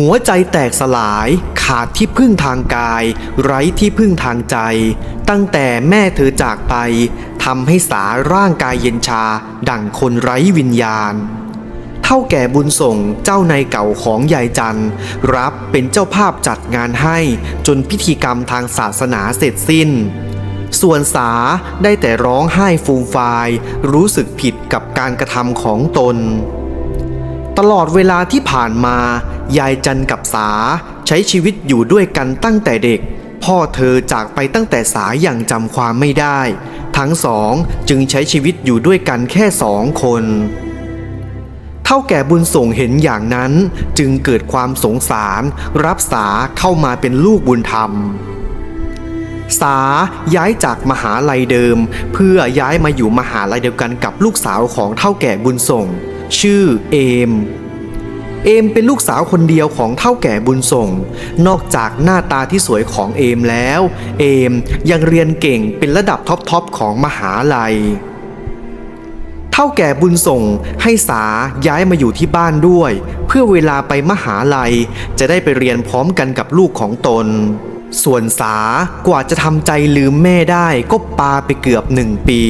หัวใจแตกสลายขาดที่พึ่งทางกาย ไร้ที่พึ่งทางใจ ตั้งแต่แม่เธอจากไปทำให้สาร่างกายเย็นชา ดั่งคนไร้วิญญาณ เท่าแก่บุญส่งเจ้านายเก่าของยายจันรับเป็นเจ้าภาพจัดงานให้จนพิธีกรรมทางศาสนาเสร็จสิ้น ส่วนสาได้แต่ร้องไห้ฟูมฟาย รู้สึกผิดกับการกระทำของตน ตลอดเวลาที่ผ่านมา ยายจันกับสาใช้ชีวิตอยู่ด้วยกันตั้งแต่เด็ก พ่อเธอจากไปตั้งแต่สาอย่างจำความไม่ได้ ทั้งสองจึงใช้ชีวิตอยู่ด้วยกันแค่สองคนเท่าแก่บุญส่งเห็นอย่างนั้นจึงเกิดความสงสารรับสาเข้ามาเป็นลูกบุญธรรม สาย้ายจากมหาลัยเดิม เพื่อย้ายมาอยู่มหาลัยเดียวกันกับลูกสาวของเท่าแก่บุญส่ง ชื่อเอม เอมเป็นลูกสาวคนเดียวของเท่าแก่บุญส่ง นอกจากหน้าตาที่สวยของเอมแล้ว เอมยังเรียนเก่งเป็นระดับท็อปๆของมหาลัยเท่าแก่บุญส่งให้สาย้ายมาอยู่ที่บ้านด้วย เพื่อเวลาไปมหาลัย จะได้ไปเรียนพร้อมกันกับลูกของตน ส่วนสากว่าจะทำใจลืมแม่ได้ก็ปาไปเกือบหนึ่งปี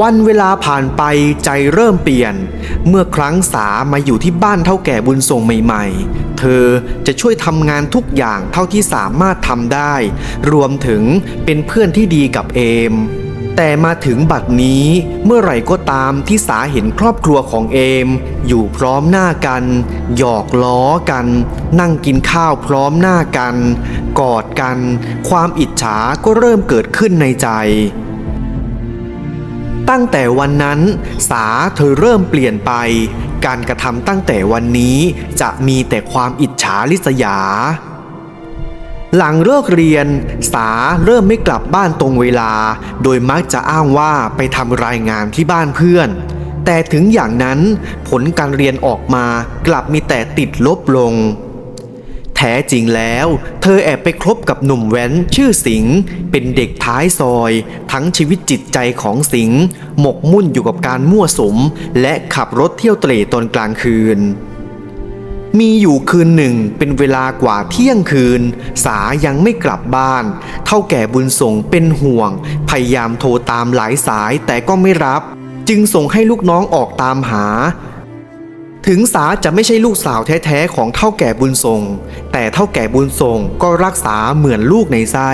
วันเวลาผ่านไปใจเริ่มเปลี่ยน เมื่อครั้งสามาอยู่ที่บ้านเท่าแก่บุญส่งใหม่ ๆ เธอจะช่วยทำงานทุกอย่างเท่าที่สามารถทำได้ รวมถึงเป็นเพื่อนที่ดีกับเอม แต่มาถึงบัดนี้เมื่อไหร่ก็ตามที่สาเห็นครอบครัวของเอม อยู่พร้อมหน้ากัน หยอกล้อกัน นั่งกินข้าวพร้อมหน้ากัน กอดกัน ความอิจฉาก็เริ่มเกิดขึ้นในใจ ตั้งแต่วันนั้น สาเธอเริ่มเปลี่ยนไป การกระทำตั้งแต่วันนี้จะมีแต่ความอิจฉาริษยา หลังเลิกเรียน สาเริ่มไม่กลับบ้านตรงเวลา โดยมักจะอ้างว่าไปทำรายงานที่บ้านเพื่อน แต่ถึงอย่างนั้นผลการเรียนออกมากลับมีแต่ติดลบลง แท้จริงแล้ว เธอแอบไปคบกับหนุ่มแว้นชื่อสิงห์เป็นเด็กท้ายซอย ทั้งชีวิตจิตใจของสิงห์หมกมุ่นอยู่กับการมั่วสม และขับรถเที่ยวเตร่ตอนกลางคืนมีอยู่คืนหนึ่งเป็นเวลากว่าเที่ยงคืน สายังไม่กลับบ้าน เท่าแก่บุญส่งเป็นห่วง พยายามโทรตามหลายสายแต่ก็ไม่รับ จึงส่งให้ลูกน้องออกตามหา ถึงสาจะไม่ใช่ลูกสาวแท้ๆของเท่าแก่บุญทรง แต่เท่าแก่บุญทรงก็รักษาเหมือนลูกในไส้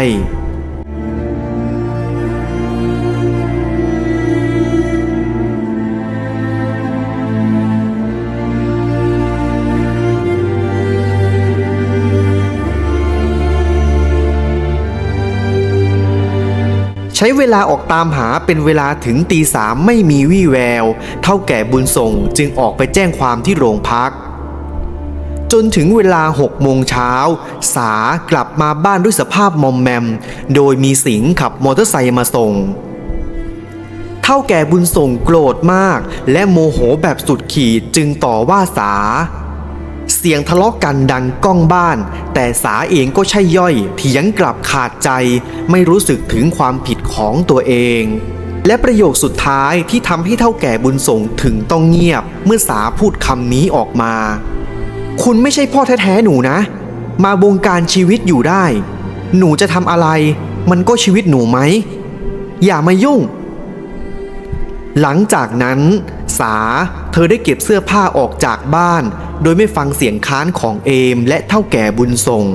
ใช้เวลาออกตามหาเป็นเวลาถึงตีสามไม่มีวี่แวว เท่าแก่บุญส่งจึงออกไปแจ้งความที่โรงพัก จนถึงเวลาหกโมงเช้า สากลับมาบ้านด้วยสภาพมอมแมม โดยมีสิงขับมอเตอร์ไซค์มาส่งเท่าแก่บุญส่งโกรธมาก และโมโหแบบสุดขีดจึงต่อว่าสา เสียงทะเลาะกันดังก้องบ้าน แต่สาเองก็ใช่ย่อยเถียงกลับขาดใจ ไม่รู้สึกถึงความผิดของตัวเอง และประโยคสุดท้ายที่ทำให้เท่าแก่บุญส่งถึงต้องเงียบ เมื่อสาพูดคำนี้ออกมา คุณไม่ใช่พ่อแท้ๆหนูนะ มาบงการชีวิตอยู่ได้ หนูจะทำอะไร มันก็ชีวิตหนูไหม อย่ามายุ่ง หลังจากนั้น สา เธอได้เก็บเสื้อผ้าออกจากบ้าน โดยไม่ฟังเสียงค้านของเอมและเท่าแก่บุญส่ง